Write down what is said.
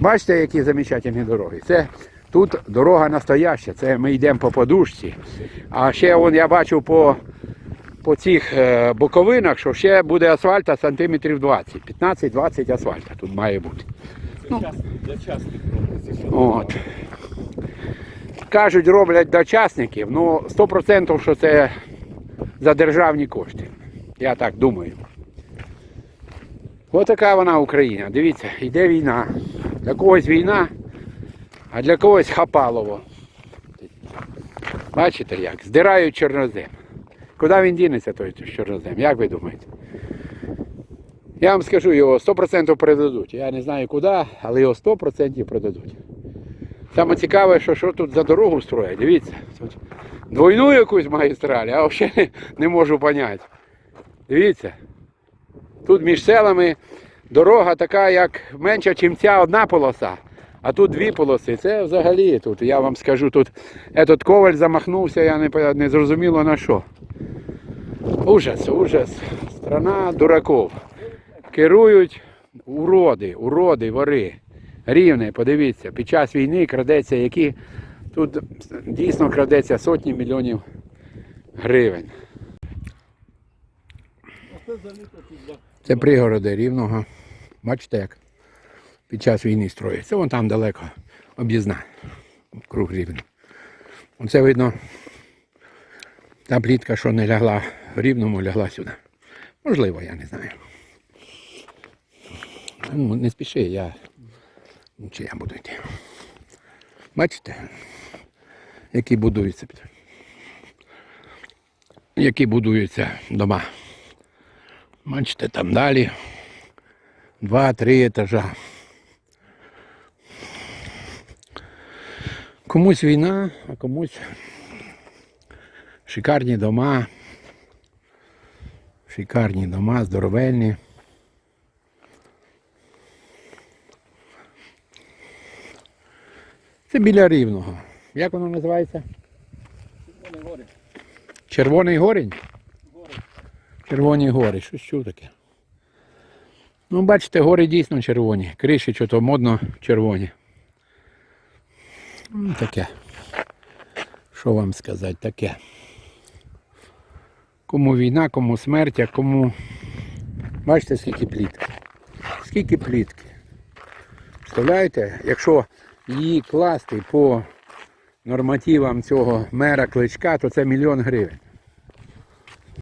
Бачите, які замечательні дороги. Це тут дорога настояща, це ми йдемо по подушці. А ще вон, я бачу по, по цих е, боковинах, що ще буде асфальта сантиметрів 20. 15-20 асфальта тут має бути. Це частник, для частних От. Кажуть, роблять для частників, ну 100% що це за державні кошти. Я так думаю. Ось така вона Україна. Дивіться, йде війна. Для когось війна, а для когось хапалово. Бачите як? Здирають чорнозем. Куди він дінеться, той чорнозем? Як ви думаєте? Я вам скажу, його 100% передадуть. Я не знаю куди, але його 100% продадуть. Саме цікаве, що, що тут за дорогу строять. Дивіться. Тут двойну якусь магістраль, а взагалі не можу зрозуміти. Дивіться. Тут між селами дорога така, як менша, ніж ця одна полоса. А тут дві полоси. Це взагалі тут, я вам скажу, тут этот коваль замахнувся, я не, не зрозуміло на що. Ужас, ужас. Страна дураков. Керують уроди, уроди, вори. Рівне, подивіться, під час війни крадеться, які тут дійсно крадеться сотні мільйонів гривень. Це пригороди рівного. Бачите, як під час війни строїться. Вон там далеко об'їзна. Круг рівно. Оце видно. Та плітка, що не лягла рівному, лягла сюди. Можливо, я не знаю. Ну, не спіши, я. Чи я буду йти. Бачите, які будуються. Які будуються дома. Бачите, там далі. Два-три етажа. Комусь війна, а комусь шикарні дома. Шикарні дома, здоровельні. Це біля рівного. Як воно називається? Вони гори. Червоний горінь? Гори. Червоні гори, щось чув таке. Ну, бачите, гори дійсно червоні. Криші що то модно червоні. Ну, Таке. Що вам сказати, таке. Кому війна, кому смерть, а кому. Бачите, скільки плітки. Скільки плітки. Представляєте, якщо її класти по нормативам цього мера кличка, то це мільйон гривень.